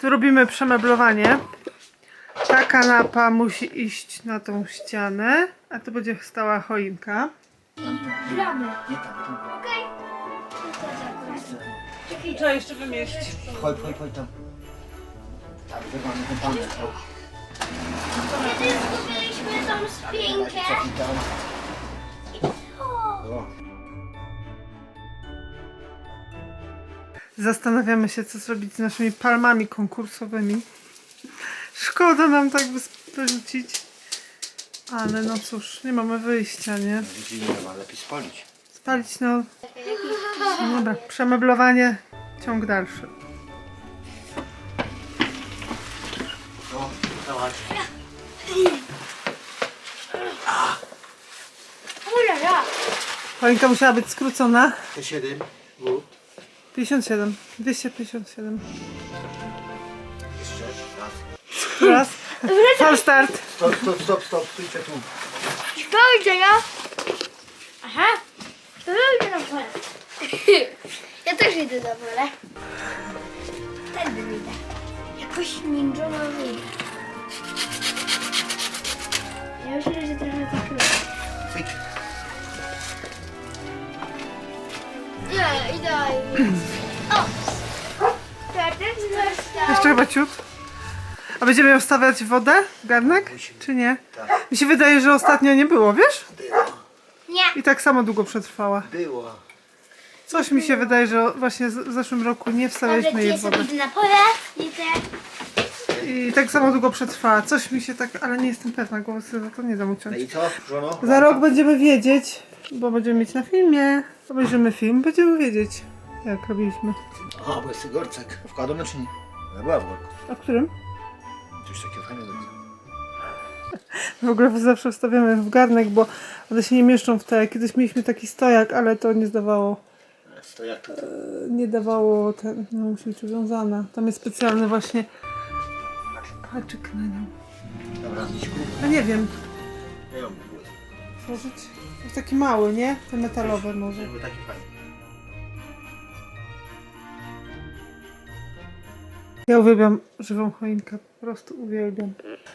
Tu robimy przemeblowanie. Ta kanapa musi iść na tą ścianę, a tu będzie stała choinka. Gramy. Nie tam, nie tam. Okej. Trzeba jeszcze wymieścić. Chodź, chodź, chodź tam. Tak, wywamy ten panel. o. kiedy zgubiliśmy tą spinkę? O, Zastanawiamy się, co zrobić z naszymi palmami konkursowymi. Szkoda nam tak wyrzucić. Ale no cóż, nie mamy wyjścia, nie? Ma, lepiej spolić. Spalić no. no dobra, przemeblowanie, ciąg dalszy. No. Choinka musiała być skrócona. Te siedem. U. 57, 257. Jeszcze raz. Raz. Full start. Stop, stop, stop, stop. Stójcie tu. Do widzenia. Aha. To ja idę na pole. Ja też idę na pole. Wtedy idę. Jakoś ninjono idę. Ja myślę, że trochę zakryłem. Nie, idealnie. O! Jeszcze chyba ciut. A będziemy ją wstawiać w wodę? Garnek? Czy nie? Tak. Mi się wydaje, że ostatnio nie było, wiesz? Nie. I tak samo długo przetrwała. Było. Coś mi się wydaje, że właśnie w zeszłym roku nie wstawialiśmy Dobra, jej w wodę. na pole. Idę. I tak samo długo przetrwała. Coś mi się tak, ale nie jestem pewna, za to nie dam No uciąć. i co, żono? Za rok będziemy wiedzieć, bo będziemy mieć na filmie. Obejrzymy film, będziemy wiedzieć, jak robiliśmy. A, bo jest gorcek. Wkładam czy nie? Ja była w worku. A w którym? Coś takiego fajnego. W ogóle zawsze wstawiamy w garnek, bo one się nie mieszczą w te. Kiedyś mieliśmy taki stojak, ale to nie zdawało, To jak to? nie dawało ten, no musi być uwiązane. Tam jest specjalny właśnie haczyk na nią. Dobra, Miśku. No nie wiem, Ja ją. Jest taki mały, nie? Ten metalowy może. Żeby taki fajny. Ja uwielbiam żywą choinkę, po prostu uwielbiam.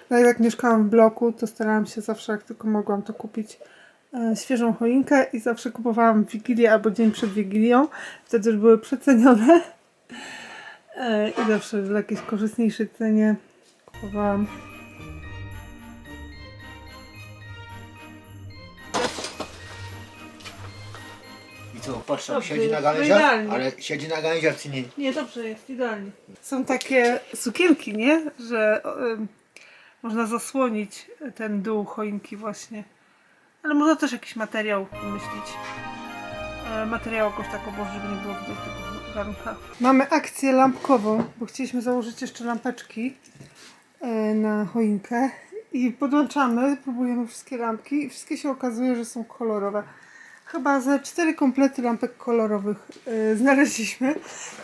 No jak mieszkałam w bloku, to starałam się zawsze, jak tylko mogłam, to kupić e, świeżą choinkę i zawsze kupowałam w Wigilię albo dzień przed Wigilią. Wtedy już były przecenione. E, I zawsze w jakiejś korzystniejszej cenie kupowałam. I co, patrz tam, Dobrze, siedzi na no gałęziach, idealnie. ale siedzi na gałęziach czy nie? Nie, dobrze jest, idealnie. Są takie sukienki, nie? Że można zasłonić ten dół choinki właśnie. Ale można też jakiś materiał wymyślić. E, materiał jakoś tak obłożyć, żeby nie było widać tego garnka. Mamy akcję lampkową, bo chcieliśmy założyć jeszcze lampeczki na choinkę. I podłączamy, próbujemy wszystkie lampki i wszystkie się okazuje, że są kolorowe. Chyba ze cztery komplety lampek kolorowych e, znaleźliśmy.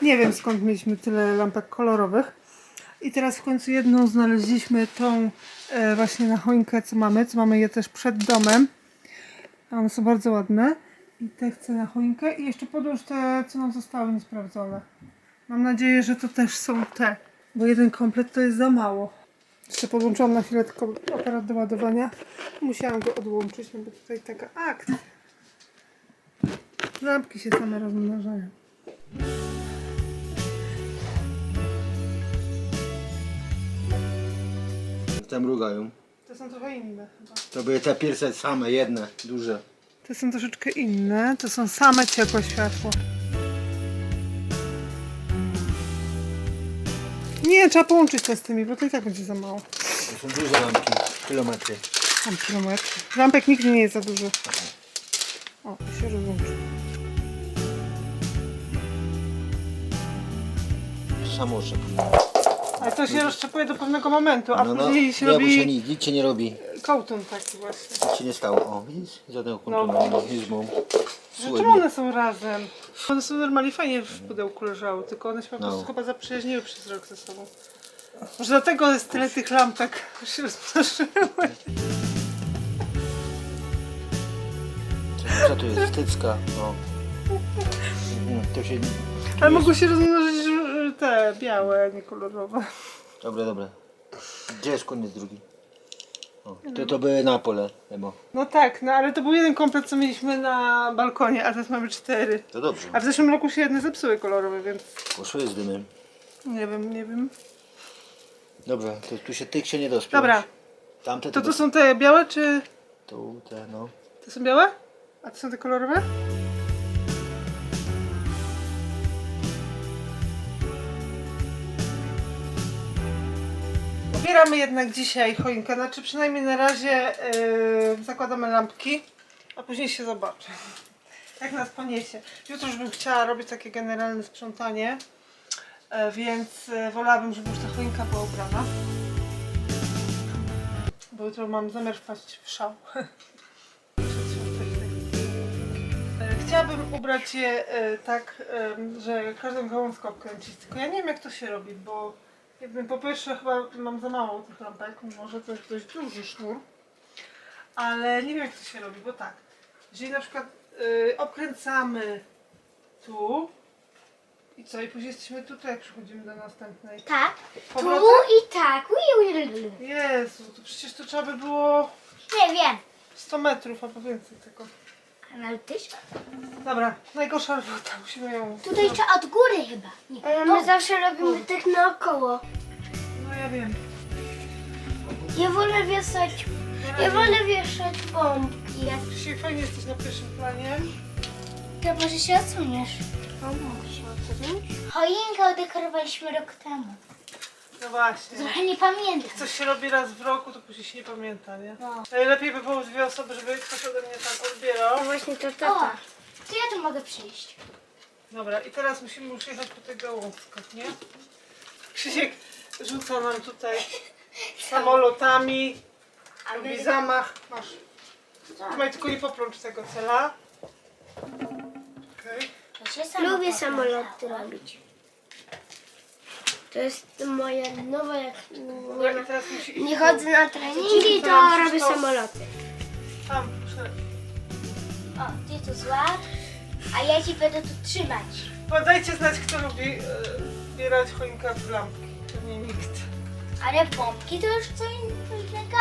Nie wiem skąd mieliśmy tyle lampek kolorowych. I teraz w końcu jedną znaleźliśmy, tą e, właśnie na choinkę, co mamy. Co mamy je też przed domem. One są bardzo ładne. I te chcę na choinkę. I jeszcze podłóż te, co nam zostały niesprawdzone. Mam nadzieję, że to też są te. Bo jeden komplet to jest za mało. Jeszcze podłączyłam na chwilę tylko aparat do ładowania. Musiałam go odłączyć, no bo tutaj taka akcja. Lampki się same rozmnażają. Te mrugają. To są trochę inne chyba. To były te pierwsze same, jedne, duże. Te są troszeczkę inne. To są same ciepłe światło. Nie, trzeba połączyć to z tymi, bo to i tak będzie za mało. To są duże lampki, kilometry. Tam kilometr. Lampek nigdy nie jest za dużo. O, się rozłączy. Samo szybko. Ale to się rozczepuje do pewnego momentu, a No, no, później się nie, bo się robi nic, nic się nie robi. Kołtun taki właśnie. Nic się nie stało. O, widzisz? Żadnego No. kontrolizmu. Że czemu one są razem? One są normalnie fajnie w pudełku leżały, tylko one się po prostu No. chyba zaprzyjaźniły przez rok ze sobą. Może dlatego jest tyle tych lampek, że się rozmnożyły. Co tu jest? Wstycka. No. Mhm, To się... Ale mogło się rozmnożyć że- te białe, nie kolorowe. Dobra, dobra. Gdzie jest koniec drugi? O, to, to były na pole, Emo. No tak, no ale to był jeden komplet, co mieliśmy na balkonie, a teraz mamy cztery. To dobrze. A w zeszłym roku się jedne zepsuły kolorowe, więc Poszły z dymem. nie wiem, nie wiem. Dobra, to tu się tych się nie dospiąć. Dobra, Tamte to to, to są te białe, czy Tu, te, no. to są białe? A to są te kolorowe? Ubieramy jednak dzisiaj choinkę, znaczy przynajmniej na razie yy, zakładamy lampki, a później się zobaczy. Jak nas poniesie. Jutro już bym chciała robić takie generalne sprzątanie, e, więc e, wolałabym, żeby już ta choinka była ubrana. Bo jutro mam zamiar wpaść w szał. Chciałabym ubrać je e, tak, em, że każdą gałązkę obkręcić, tylko ja nie wiem jak to się robi, bo jakby po pierwsze chyba mam za mało tych lampek, mimo że to jest dość duży sznur, ale nie wiem jak to się robi, bo tak, jeżeli na przykład e, obkręcamy tu i co, i później jesteśmy tutaj, jak przechodzimy do następnej. Tak. Tu Powrotem? i tak. Ui, ui, ui, ui. Jezu, to przecież to trzeba by było Nie wiem. 100 metrów albo więcej tego. Dobra, najgorsza robota, musimy ją... Tutaj trzeba od góry chyba. Nie. Ale my zawsze robimy tak naokoło. No ja wiem. Ja wolę wieszać, ja wolę wieszać bombki. Jak dzisiaj fajnie jesteś na pierwszym planie. To może się odsuniesz. O, mogę się odsunąć. Choinkę udekorowaliśmy rok temu. No właśnie. Trochę nie pamiętam. Coś się robi raz w roku, to później się nie pamięta, nie? No. Najlepiej by było dwie osoby, żeby ktoś ode mnie tam odbierał. To właśnie to O, tata. to ja tu mogę przyjść. Dobra, i teraz musimy już jechać po tych gałązkach, nie? Krzysiek rzuca nam tutaj samolotami, robi zamach. Masz. Trzymaj, tylko nie poplącz tego cela. Okej. To się samo Lubię samoloty robić. To jest moje nowe, jak nie, i teraz musi iść nie tu. chodzę na treningi, to robię samoloty. Tam, prze- O, ty tu złap, a ja ci będę tu trzymać. No, Dajcie znać, kto lubi e, zbierać choinkę w lampki. Pewnie nikt. Ale pompki to już co innego.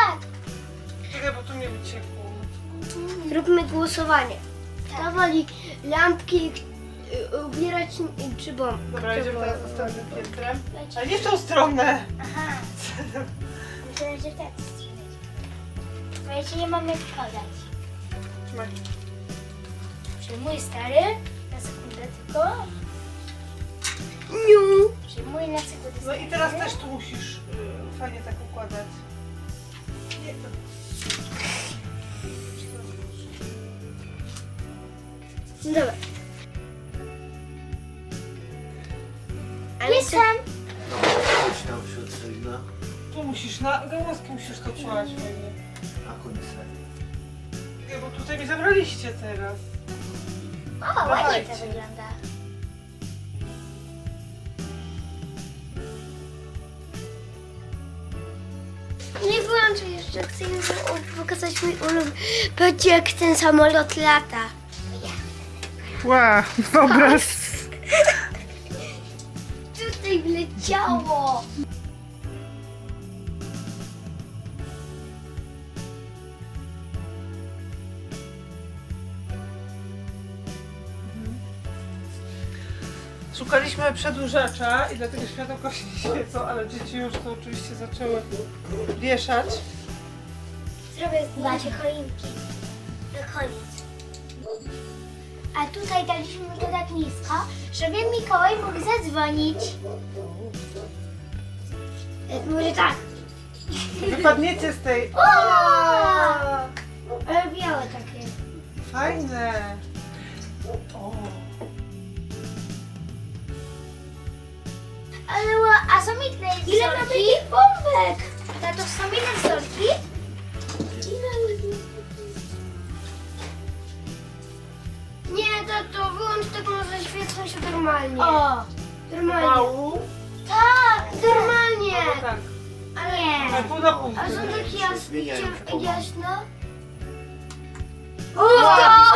Czekaj, bo tu mi uciekło. Zróbmy głosowanie. Kto woli lampki y, ubierać y, czy bombki? Dobra, idziemy teraz następnym piętrem. Ale nie w tą stronę. Aha. Myślę, że tak strzelać. Bo ja ci nie mam jak podać. Trzymaj. Przyjmuj stary. Na sekundę tylko. Niu. Przyjmuj na sekundę No i stary. teraz też tu musisz y, fajnie tak układać. Nie, to... Dobra. Ale Jestem. Chodź tam wśród. Tu musisz, na gałązki musisz to trzymać. A koniec. Nie, bo tutaj mi zabraliście teraz. O, ładnie to Dawajcie. wygląda. Nie wyłączę jeszcze, chcę im pokazać mój ulub. Patrzcie jak ten samolot lata. Wow, obraz. Wleciało. Szukaliśmy przedłużacza i dlatego światełka się świecą, ale dzieci już to oczywiście zaczęły wieszać. Zrobię zdjęcie choinki. Na koniec. A tutaj daliśmy to tak nisko, żeby Mikołaj mógł zadzwonić. E, Może tak. Wypadniecie z tej... Ale białe takie. Fajne. O. Ale ła- a są inne Ile mamy bombek? Tato, są inne wzorki? Tato, wyłącz tego, może świecą się normalnie. O, Normalnie. Mału. tak, Normalnie. No tak. pół na pół. A są takie jas Zmieniają się ciemne? O,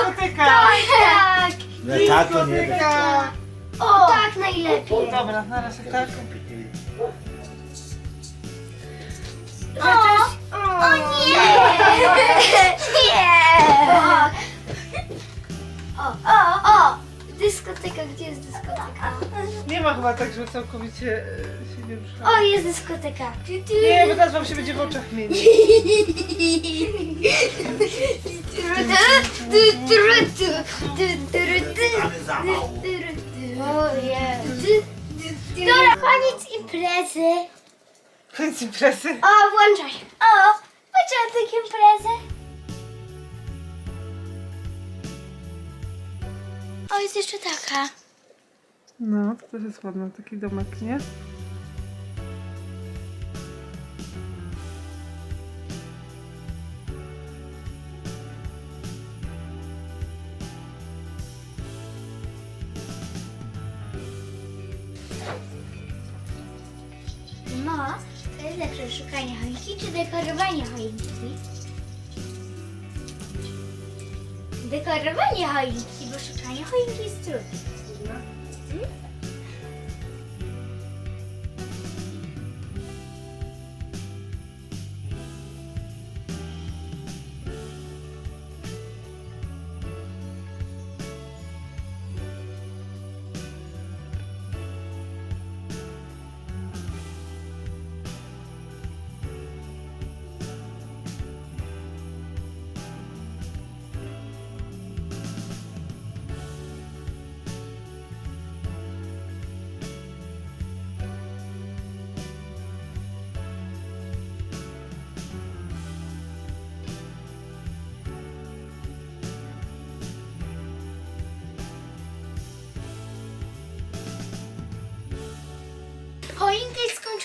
dyskoteka. Tak! No tak to nie da. Dyskoteka. O, tak najlepiej. Dobra, na razie tak. O, o Dyskoteka, gdzie jest dyskoteka? Nie ma chyba tak, że całkowicie e, się nie rusza. O, jest dyskoteka. Tu, tu. Nie, bo teraz wam się będzie w oczach mienić. Dobra, koniec imprezy. Koniec imprezy. O, włączaj. O, początek imprezy. O, jest jeszcze taka. No, to też jest ładny taki domek, nie? No, to jest lepsze szukanie choinki czy dekorowanie choinki? Dekorowanie choinki, bo szukanie choinki jest trudne. Choinka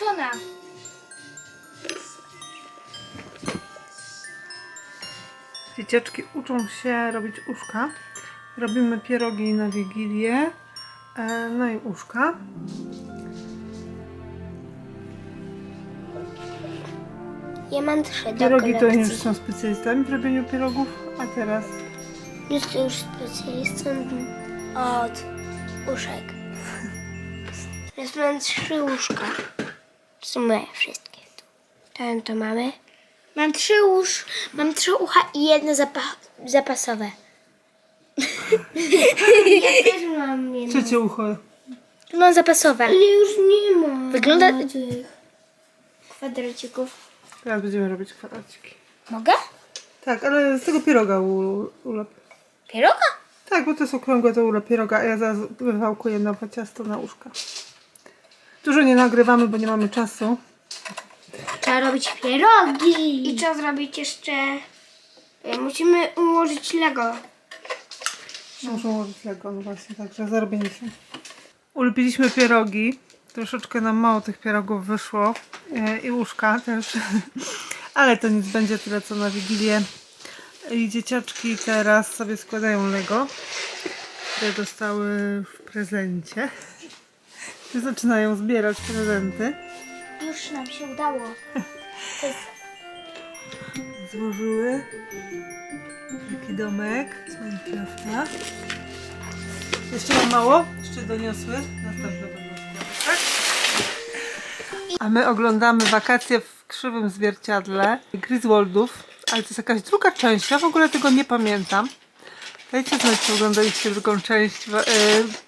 skończona. Dzieciaczki uczą się robić uszka. Robimy pierogi na Wigilię. E, no i uszka. Ja mam trzy do Pierogi to kolekcji. już są specjalistami w robieniu pierogów, a teraz Jest już specjalistą od uszek. Teraz mam trzy łóżka. Moje wszystkie. Tam to mamy. Mam trzy łóż, mam trzy ucha i jedno zapa- zapasowe. ja też mam jedno. trzecie ucho. Mam zapasowe. Ale już nie ma. Wygląda... tych kwadracików. Teraz będziemy robić kwadraciki. Mogę? Tak, ale z tego pieroga u- ulep. Pieroga? Tak, bo to jest okrągłe, to ulep pieroga, a ja zaraz wywałkuję nowe ciasto na uszka. Dużo nie nagrywamy, bo nie mamy czasu. Trzeba robić pierogi. I trzeba zrobić jeszcze... e, Musimy ułożyć Lego. Muszę ułożyć Lego, no właśnie, także zarobienie się. Ulupiliśmy pierogi. Troszeczkę nam mało tych pierogów wyszło. E, I łóżka też. Ale to nic będzie tyle co na Wigilię. I dzieciaczki teraz sobie składają Lego, które dostały w prezencie. I zaczynają zbierać prezenty. Już nam się udało. To jest Złożyły taki domek z Minecrafta. Jeszcze mam mało? Jeszcze doniosły? Następne będą tak? A my oglądamy wakacje w krzywym zwierciadle Griswoldów, ale to jest jakaś druga część, ja w ogóle tego nie pamiętam. Dajcie znać, czy oglądaliście drugą część. wa- e,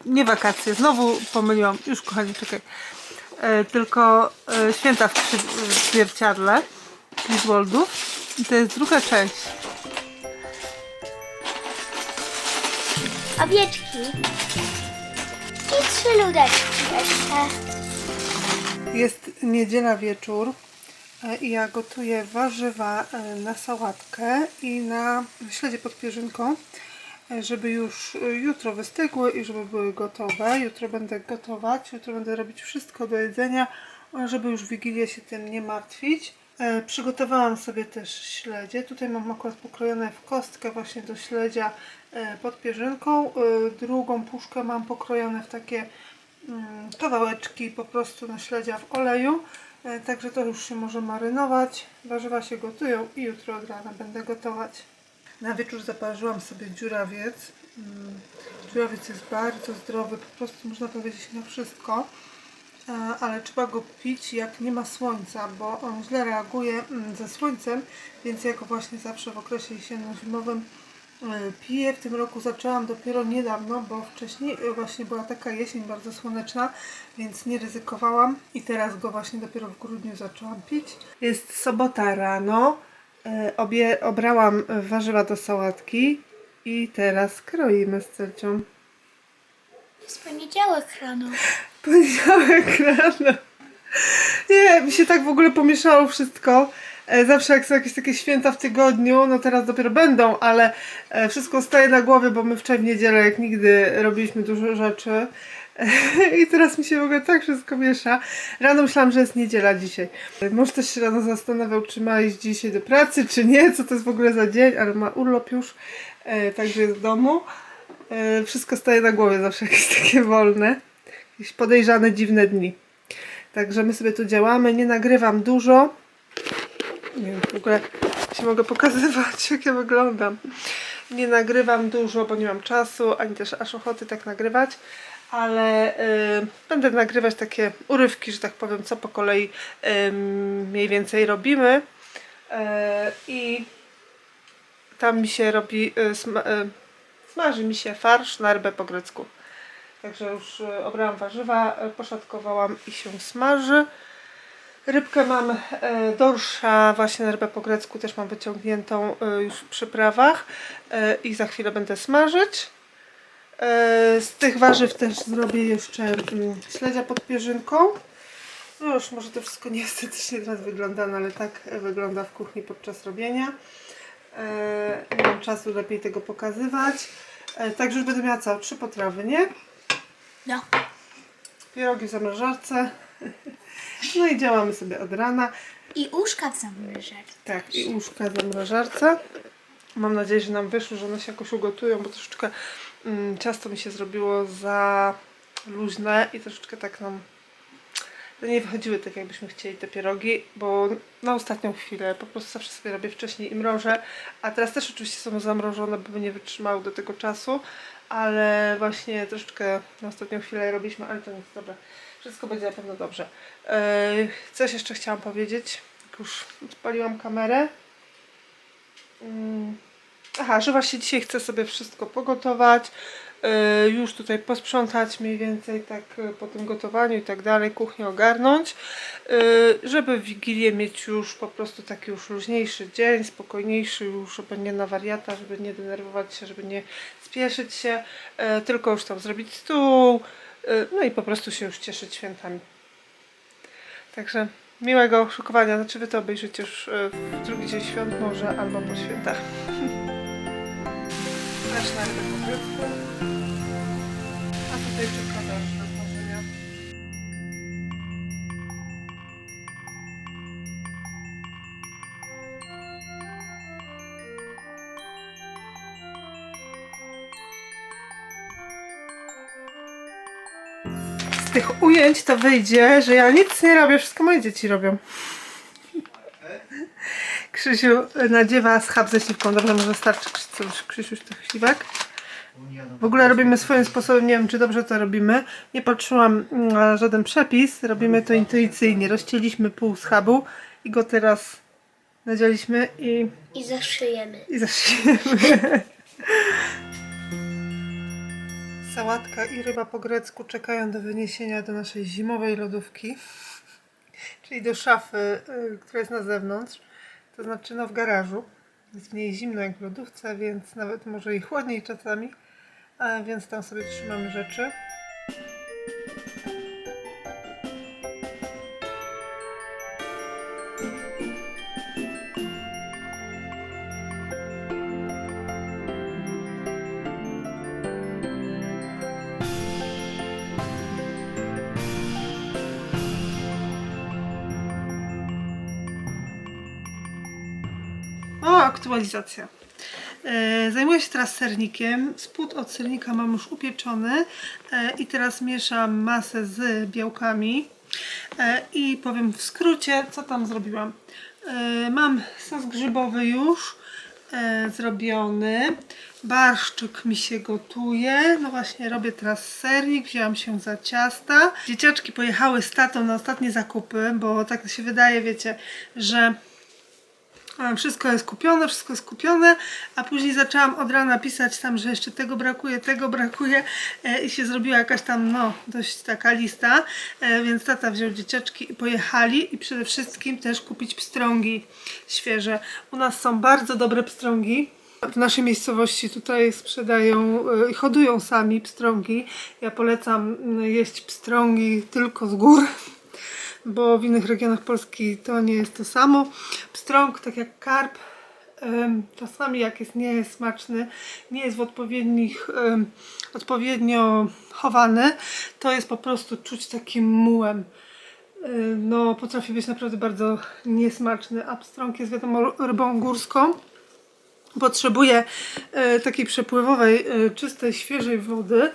nie wakacje, znowu pomyliłam. Już kochani, czekaj. E, tylko e, święta w krzywym zwierciadle Griswoldów. I to jest druga część. owieczki. I trzy ludeczki jeszcze. Jest niedziela wieczór i ja gotuję warzywa na sałatkę i na śledzie pod pierzynką, żeby już e, jutro wystygły i żeby były gotowe. Jutro będę gotować, jutro będę robić wszystko do jedzenia, e, żeby już w Wigilię się tym nie martwić. E, Przygotowałam sobie też śledzie. Tutaj mam akurat pokrojone w kostkę właśnie do śledzia e, pod pierzynką. E, Drugą puszkę mam pokrojone w takie mm, kawałeczki po prostu na śledzia w oleju. E, Także to już się może marynować. Warzywa się gotują i jutro od rana będę gotować. Na wieczór zaparzyłam sobie dziurawiec Żurawiec jest bardzo zdrowy, po prostu można powiedzieć na wszystko. Ale trzeba go pić jak nie ma słońca, bo on źle reaguje mm, ze słońcem, więc ja go właśnie zawsze w okresie jesienno-zimowym e, piję. W tym roku zaczęłam dopiero niedawno, bo wcześniej e, właśnie była taka jesień bardzo słoneczna, więc nie ryzykowałam i teraz go właśnie dopiero w grudniu zaczęłam pić. Jest sobota rano, obie, obrałam warzywa do sałatki i teraz kroimy z Celcią. Jest poniedziałek rano. Poniedziałek rano. Nie, mi się tak w ogóle pomieszało wszystko. E, Zawsze jak są jakieś takie święta w tygodniu, no teraz dopiero będą, ale e, wszystko staje na głowie, bo my wczoraj w niedzielę jak nigdy robiliśmy dużo rzeczy. I teraz mi się w ogóle tak wszystko miesza. Rano myślałam, że jest niedziela dzisiaj. Mąż też się rano zastanawiał, czy ma iść dzisiaj do pracy, czy nie, co to jest w ogóle za dzień, ale ma urlop już, e, także jest w domu. E, Wszystko staje na głowie zawsze jakieś takie wolne jakieś podejrzane, dziwne dni. Także my sobie tu działamy, nie nagrywam dużo. Nie wiem, w ogóle się mogę pokazywać, jak ja wyglądam. Nie nagrywam dużo, bo nie mam czasu, ani też aż ochoty tak nagrywać, ale y, będę nagrywać takie urywki, że tak powiem, co po kolei y, mniej więcej robimy. Y, I tam mi się robi, y, y, smaży mi się farsz na rybę po grecku. Także już e, obrałam warzywa, e, poszatkowałam i się smaży. Rybkę mam dorsza, właśnie na rybę po grecku też mam wyciągniętą już w przyprawach i za chwilę będę smażyć. E, z tych warzyw też zrobię jeszcze mm, śledzia pod pierzynką. No już może to wszystko nieestetycznie teraz wygląda, no ale tak wygląda w kuchni podczas robienia. E, nie mam czasu lepiej tego pokazywać. E, Także już będę miała co? Trzy potrawy, nie? No. Pierogi w zamrażarce. No i działamy sobie od rana. I uszka w zamrażarce. Tak, i łóżka w zamrażarce. Mam nadzieję, że nam wyszło, że one się jakoś ugotują, bo troszeczkę ciasto mi się zrobiło za luźne i troszeczkę tak nam nie wychodziły tak, jakbyśmy chcieli te pierogi, bo na ostatnią chwilę po prostu zawsze sobie robię wcześniej i mrożę, a teraz też oczywiście są zamrożone, bo nie wytrzymały do tego czasu, ale właśnie troszeczkę na ostatnią chwilę robiliśmy, ale to nic, dobra. Wszystko będzie na pewno dobrze. Yy, coś jeszcze chciałam powiedzieć, już odpaliłam kamerę. Mm. Aha, że właśnie dzisiaj chcę sobie wszystko pogotować, yy, już tutaj posprzątać mniej więcej tak yy, po tym gotowaniu i tak dalej, kuchnię ogarnąć, yy, żeby w Wigilię mieć już po prostu taki już luźniejszy dzień, spokojniejszy już, żeby nie na wariata, żeby nie denerwować się, żeby nie spieszyć się, yy, tylko już tam zrobić stół, yy, no i po prostu się już cieszyć świętami. Także miłego szukowania. Znaczy wy to obejrzycie już e, w drugi dzień świąt może albo po świętach. Na. A tutaj do. Z tych ujęć to wyjdzie, że ja nic nie robię, wszystko moje dzieci robią. Krzysiu nadziewa schab ze śliwką. Dobrze, może starczy Krzysiu, Krzysiu tych śliwek. W ogóle robimy swoim sposobem, nie wiem czy dobrze to robimy. Nie patrzyłam na żaden przepis, robimy to intuicyjnie. Rozcięliśmy pół schabu i go teraz nadzieliśmy i, I zaszyjemy. i zaszyjemy. Sałatka i ryba po grecku czekają do wyniesienia do naszej zimowej lodówki, czyli do szafy, y, która jest na zewnątrz, to znaczy no w garażu. Jest w niej zimno jak w lodówce, więc nawet może i chłodniej czasami, więc tam sobie trzymamy rzeczy. E, Zajmuję się teraz sernikiem. Spód od sernika mam już upieczony e, i teraz mieszam masę z białkami. E, I powiem w skrócie, co tam zrobiłam. Mam sos grzybowy już. zrobiony. Barszczyk mi się gotuje. No właśnie, robię teraz sernik. Wzięłam się za ciasta. Dzieciaczki pojechały z tatą na ostatnie zakupy, bo tak się wydaje, wiecie, że wszystko jest kupione, wszystko jest kupione, a później zaczęłam od rana pisać tam, że jeszcze tego brakuje, tego brakuje e, i się zrobiła jakaś tam, no, dość taka lista, e, więc tata wziął dzieciaczki i pojechali i przede wszystkim też kupić pstrągi świeże. U nas są bardzo dobre pstrągi. W naszej miejscowości tutaj sprzedają e, i hodują sami pstrągi. Ja polecam mm, jeść pstrągi tylko z gór bo w innych regionach Polski to nie jest to samo. Pstrąg, tak jak karp, czasami jak jest nie jest smaczny, nie jest w odpowiednich, odpowiednio chowany, to jest po prostu czuć takim mułem. No, potrafi być naprawdę bardzo niesmaczny, a pstrąg jest wiadomo rybą górską potrzebuje e, takiej przepływowej, e, czystej, świeżej wody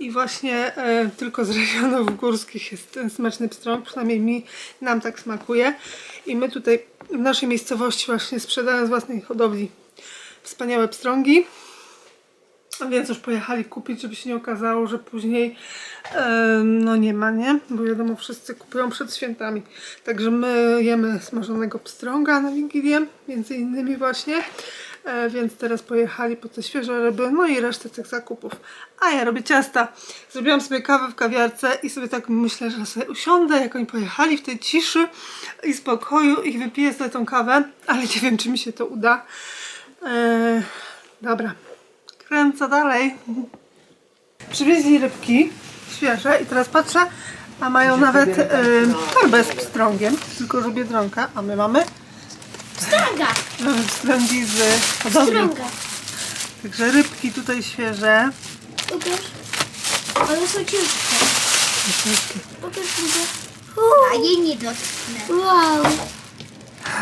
i właśnie e, tylko z regionów górskich jest ten smaczny pstrąg, przynajmniej mi, nam tak smakuje i my tutaj w naszej miejscowości właśnie sprzedając z własnej hodowli wspaniałe pstrągi więc już pojechali kupić, żeby się nie okazało, że później e, no nie ma, nie? Bo wiadomo, wszyscy kupują przed świętami. Także my jemy smażonego pstrąga na Wigilię, między innymi właśnie. E, więc teraz pojechali po te świeże ryby, no i resztę tych zakupów. A ja robię ciasta. Zrobiłam sobie kawę w kawiarce i sobie tak myślę, że sobie usiądę, jak oni pojechali w tej ciszy i spokoju i wypiję sobie tą kawę, ale nie wiem, czy mi się to uda. E, dobra, kręcę dalej. Przywieźli rybki świeże i teraz patrzę, a mają nawet e, torbę z pstrągiem, tylko że biedronka, a my mamy Strąga. mamy pstrągi z hodowli. Strąga. Także rybki tutaj świeże. Pokaż. One są ciężkie. Pokaż mi A jej nie dotknę. Wow.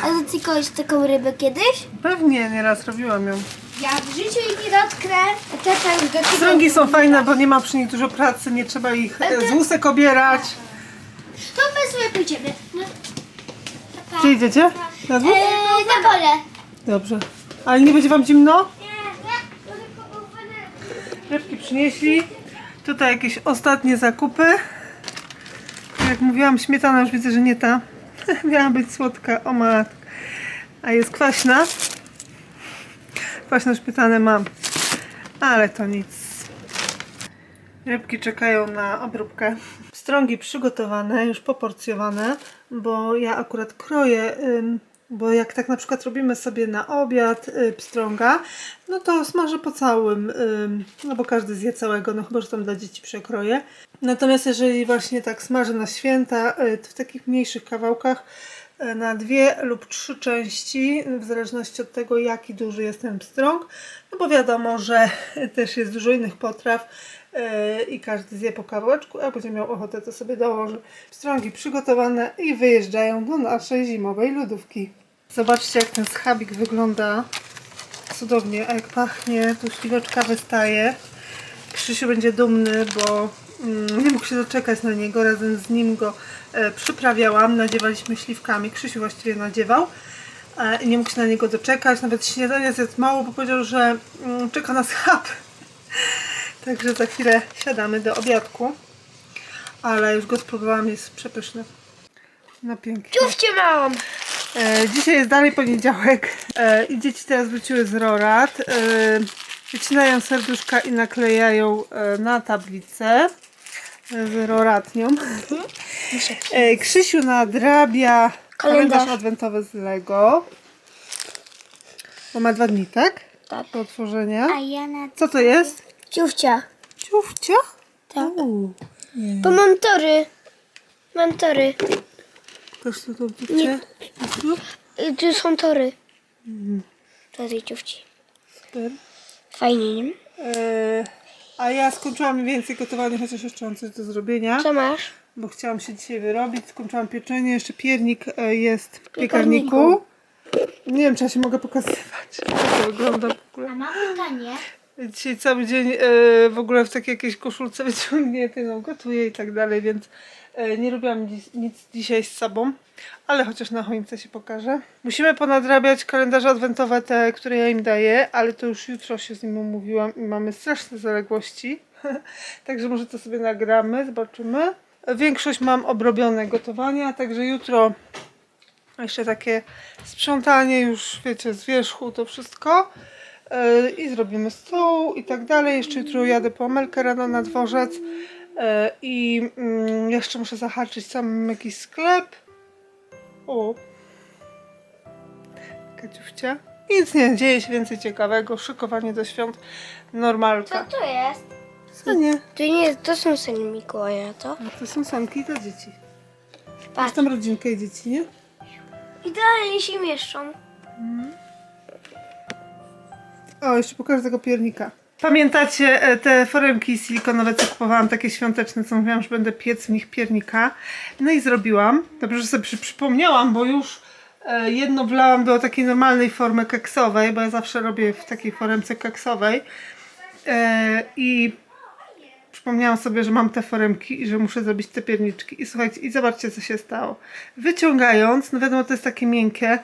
A dotykałeś taką rybę kiedyś? Pewnie nieraz robiłam ją. Ja w życiu jej nie dotknę. Tata już. Pstrągi są fajne, bo nie ma przy nich dużo pracy, nie trzeba ich e, z łusek obierać. To my sobie pójdziemy. No. Gdzie idziecie? Na dwór? Eee, na pole. Dobrze. Ale nie będzie wam zimno? Nie, nie. Rybki przynieśli. Tutaj jakieś ostatnie zakupy. Jak mówiłam, śmietana już widzę, że nie ta. Miała być słodka, o matko. A jest kwaśna. Kwaśną śmietanę mam. Ale to nic. Rybki czekają na obróbkę. Strągi przygotowane, już poporcjowane, bo ja akurat kroję, bo jak tak na przykład robimy sobie na obiad y, pstrąga, no to smażę po całym, ym, no bo każdy zje całego, no chyba, że tam dla dzieci przekroję. Natomiast jeżeli właśnie tak smażę na święta, y, to w takich mniejszych kawałkach, y, na dwie lub trzy części, w zależności od tego, jaki duży jest ten pstrąg, no bo wiadomo, że też jest dużo innych potraw i każdy zje po kawałeczku, a będzie miał ochotę, to sobie dołoży. Pstrągi przygotowane i wyjeżdżają do naszej zimowej lodówki. Zobaczcie, jak ten schabik wygląda cudownie, a jak pachnie, tu śliweczka wystaje. Krzysiu będzie dumny, bo mm, nie mógł się doczekać na niego. Razem z nim go e, przyprawiałam, nadziewaliśmy śliwkami. Krzysiu właściwie nadziewał. E, i nie mógł się na niego doczekać. Nawet śniadania zjadł mało, bo powiedział, że mm, czeka na schab. Także za chwilę siadamy do obiadku. Ale już go spróbowałam, jest przepyszny. No pięknie. Ciufcie mam. E, dzisiaj jest dalej poniedziałek e, i dzieci teraz wróciły z Rorad. E, wycinają serduszka i naklejają e, na tablicę z roratnią. E, Krzysiu nadrabia kalendarz Kalendarz. adwentowy z Lego. Bo ma dwa dni, tak? Tak. Do otworzenia. A ja na... Co to jest? Ciufcia. Ciufcia? Tak. Uuu. Bo mam tory. Mam tory. Pokaż to widzicie. Y, Tu są tory. To tej ciufci. Super. Fajnie, nie? E, a ja skończyłam mniej więcej gotowanie, chociaż jeszcze mam coś do zrobienia. Co masz? bo chciałam się dzisiaj wyrobić. Skończyłam pieczenie, jeszcze piernik e, jest w piekarniku. piekarniku. Nie wiem, czy ja się mogę pokazywać. Jak to wygląda w ogóle. A mam pytanie. Dzisiaj cały dzień e, w ogóle w takiej jakiejś koszulce wyciągniętej, no gotuję i tak dalej, więc e, nie robiłam dziś, nic dzisiaj z sobą. Ale chociaż na choince się pokaże. Musimy ponadrabiać kalendarze adwentowe, te, które ja im daję, ale to już jutro się z nim umówiłam i mamy straszne zaległości. Także może to sobie nagramy, zobaczymy. Większość mam obrobione gotowania, także jutro jeszcze takie sprzątanie już, wiecie, z wierzchu to wszystko. Yy, I zrobimy stół i tak dalej. Jeszcze jutro jadę po Amelkę rano na dworzec. Yy, I mm, jeszcze muszę zahaczyć sam jakiś sklep. O. Kaciufcia. Nic nie dzieje się więcej ciekawego. Szykowanie do świąt. Co Normalka. to jest? Co nie? To nie, to są syny Mikołaja, to? No to są sanki dla dzieci. Patrz. Masz tam rodzinkę i dzieci, nie? Idealnie się mieszczą. O, jeszcze pokażę tego piernika. Pamiętacie e, te foremki silikonowe, co kupowałam, takie świąteczne, co mówiłam, że będę piec w nich piernika. No i zrobiłam. Dobrze, że sobie przy, przypomniałam, bo już e, jedno wlałam do takiej normalnej formy keksowej, bo ja zawsze robię w takiej foremce keksowej. E, I przypomniałam sobie, że mam te foremki i że muszę zrobić te pierniczki. I słuchajcie, i zobaczcie, co się stało. Wyciągając, no wiadomo, to jest takie miękkie,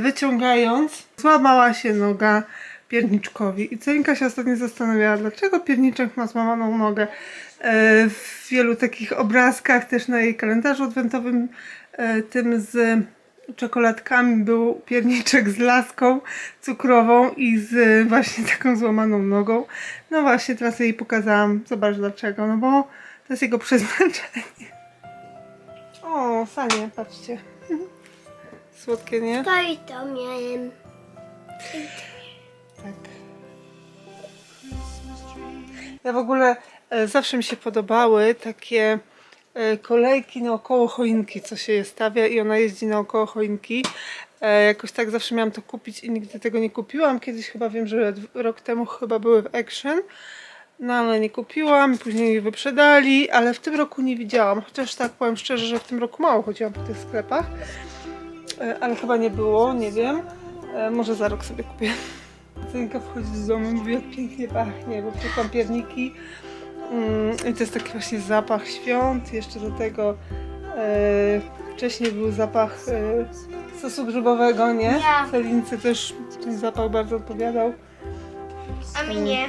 wyciągając, złamała się noga pierniczkowi. I Celinka się ostatnio zastanawiała, dlaczego pierniczek ma złamaną nogę. E, w wielu takich obrazkach, też na jej kalendarzu adwentowym, e, tym z czekoladkami był pierniczek z laską cukrową i z właśnie taką złamaną nogą. No właśnie, teraz jej pokazałam. Zobacz dlaczego. No bo to jest jego przeznaczenie. O, sanie, patrzcie. Słodkie, nie? To i to miałem. Tak. Ja w ogóle e, zawsze mi się podobały takie e, kolejki naokoło choinki, co się je stawia i ona jeździ naokoło choinki. E, jakoś tak zawsze miałam to kupić i nigdy tego nie kupiłam. Kiedyś chyba wiem, że rok temu chyba były w Action. No ale nie kupiłam, później je wyprzedali, ale w tym roku nie widziałam. Chociaż tak powiem szczerze, że w tym roku mało chodziłam po tych sklepach. E, ale chyba nie było, nie wiem. E, może za rok sobie kupię. Cenka wchodzi do domu i mówi, jak pięknie pachnie, bo piekłam pierniki. Mm, I to jest taki właśnie zapach świąt. Jeszcze do tego e, wcześniej był zapach sosu grzybowego, nie? Ja. Celince też ten zapach bardzo odpowiadał. A mi nie.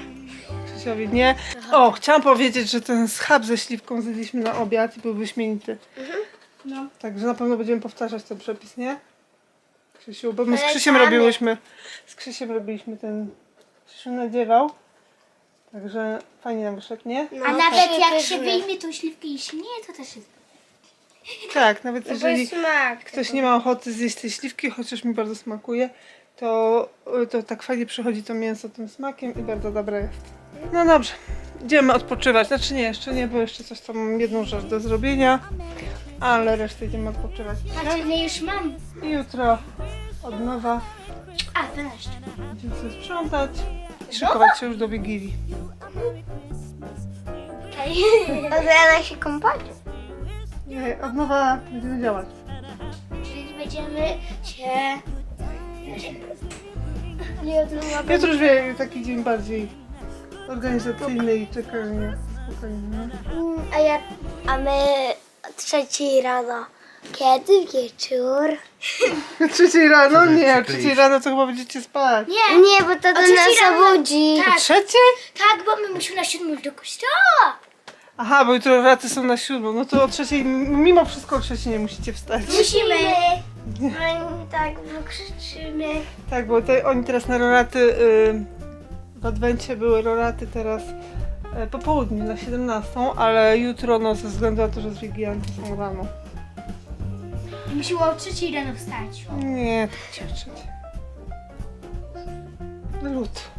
Krzysiowi nie. O, chciałam powiedzieć, że ten schab ze śliwką zjedliśmy na obiad i był wyśmienity. No. Także na pewno będziemy powtarzać ten przepis, nie? Krzysiu, bo my z Krzysiem Polecamy. robiłyśmy, z Krzysiem robiliśmy ten, Krzysiu nadziewał. Także fajnie nam wyszedł, nie? A No, nawet tak. jak się wyjmie tą śliwkę i się nie, to też jest. Tak, nawet To jeżeli jest smak. ktoś nie ma ochoty zjeść tej śliwki, chociaż mi bardzo smakuje, to, to tak fajnie przychodzi to mięso tym smakiem i bardzo dobre jest. No dobrze, idziemy odpoczywać. Znaczy nie, jeszcze nie, bo jeszcze coś tam mam jedną rzecz do zrobienia, ale resztę idziemy odpoczywać. Patrz, ile już mam. I jutro od nowa A, 12. będziemy sobie sprzątać i szykować się już do Wigilii. Okej. A zaraz się kąpać? Nie, od nowa będziemy działać. Czyli będziemy się... Nie, ma Jutro już wie, taki dzień bardziej organizacyjny i czekanie spokojnie. nie? Mm, A ja, a my trzeciej rano. Kiedy wieczór? Trzeciej rano? Nie, o trzeciej rano to chyba będziecie spać. Nie, Nie, bo to do trzeciej nas rano. obudzi. Tak. Trzeciej? tak, bo my musimy na siódmą do kościoła. Aha, bo jutro raty są na siódmą. No to o trzeciej, mimo wszystko o trzeciej nie musicie wstać. Musimy. Oni tak wykrzyczymy. Tak, bo te, oni teraz na roraty, y, w Adwencie były roraty teraz po południu na 17, ale jutro no ze względu na to, że z Wigilia to są rano. Musimy o trzeciej rano wstać. Nie, tak cię trzeciej. Lód.